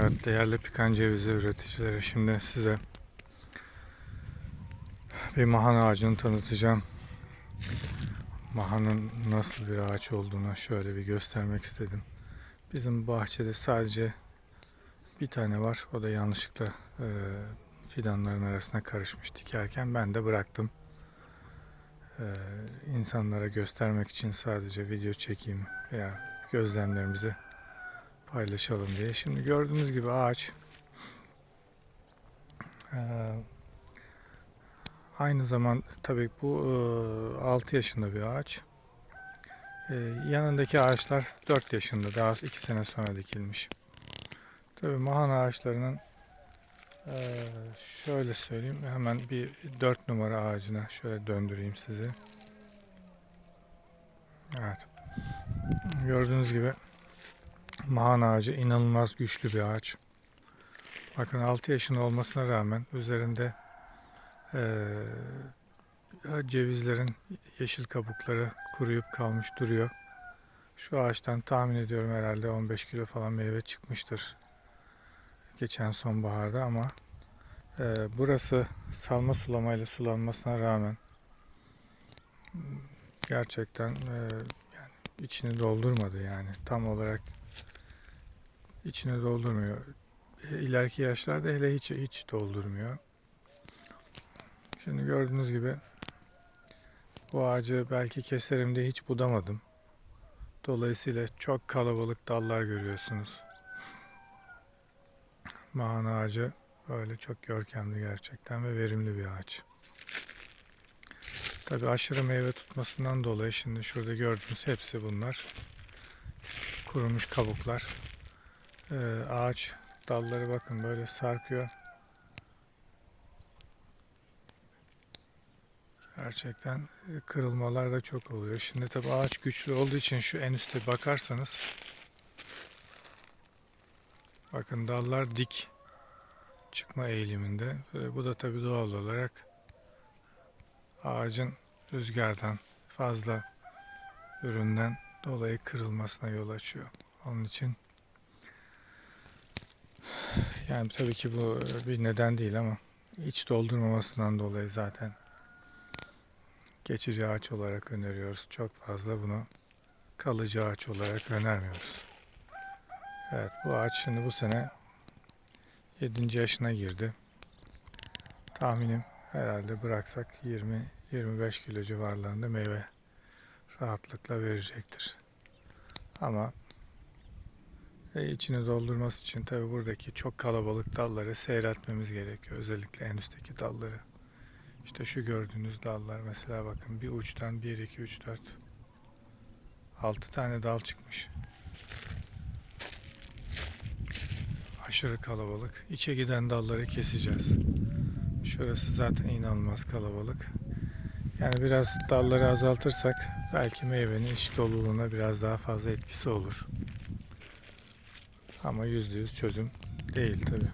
Evet değerli pikan cevizi üreticileri şimdi size bir mahan ağacını tanıtacağım. Mahanın nasıl bir ağaç olduğunu şöyle bir göstermek istedim. Bizim bahçede sadece bir tane var. O da yanlışlıkla e, fidanların arasına karışmış dikerken ben de bıraktım. E, insanlara göstermek için sadece video çekeyim veya gözlemlerimizi paylaşalım diye. Şimdi gördüğünüz gibi ağaç eee, aynı zaman tabii bu 6 yaşında bir ağaç. Eee, yanındaki ağaçlar 4 yaşında. Daha 2 sene sonra dikilmiş. Tabii mahan ağaçlarının şöyle söyleyeyim hemen bir 4 numara ağacına şöyle döndüreyim sizi. Evet. Gördüğünüz gibi Mahan ağacı inanılmaz güçlü bir ağaç. Bakın 6 yaşında olmasına rağmen üzerinde eee, cevizlerin yeşil kabukları kuruyup kalmış duruyor. Şu ağaçtan tahmin ediyorum herhalde 15 kilo falan meyve çıkmıştır. Geçen sonbaharda ama eee, burası salma sulamayla sulanmasına rağmen gerçekten eee, yani içini doldurmadı yani tam olarak içine doldurmuyor. E, İleriki yaşlarda hele hiç hiç doldurmuyor. Şimdi gördüğünüz gibi bu ağacı belki keserim diye hiç budamadım. Dolayısıyla çok kalabalık dallar görüyorsunuz. Mahan ağacı böyle çok görkemli gerçekten ve verimli bir ağaç. Tabi aşırı meyve tutmasından dolayı şimdi şurada gördüğünüz hepsi bunlar. Kurumuş kabuklar. Ee, ağaç dalları bakın böyle sarkıyor. Gerçekten e, kırılmalar da çok oluyor. Şimdi tabi ağaç güçlü olduğu için şu en üste bakarsanız bakın dallar dik çıkma eğiliminde. Bu da tabi doğal olarak ağacın rüzgardan fazla üründen dolayı kırılmasına yol açıyor. Onun için yani tabii ki bu bir neden değil ama iç doldurmamasından dolayı zaten geçici ağaç olarak öneriyoruz. Çok fazla bunu kalıcı ağaç olarak önermiyoruz. Evet bu ağaç şimdi bu sene 7. yaşına girdi. Tahminim herhalde bıraksak 20-25 kilo civarlarında meyve rahatlıkla verecektir. Ama e, doldurması için tabi buradaki çok kalabalık dalları seyretmemiz gerekiyor. Özellikle en üstteki dalları. İşte şu gördüğünüz dallar mesela bakın bir uçtan 1, 2, 3, 4 6 tane dal çıkmış. Aşırı kalabalık. İçe giden dalları keseceğiz. Şurası zaten inanılmaz kalabalık. Yani biraz dalları azaltırsak belki meyvenin iç doluluğuna biraz daha fazla etkisi olur. Ama yüzde yüz çözüm değil tabi.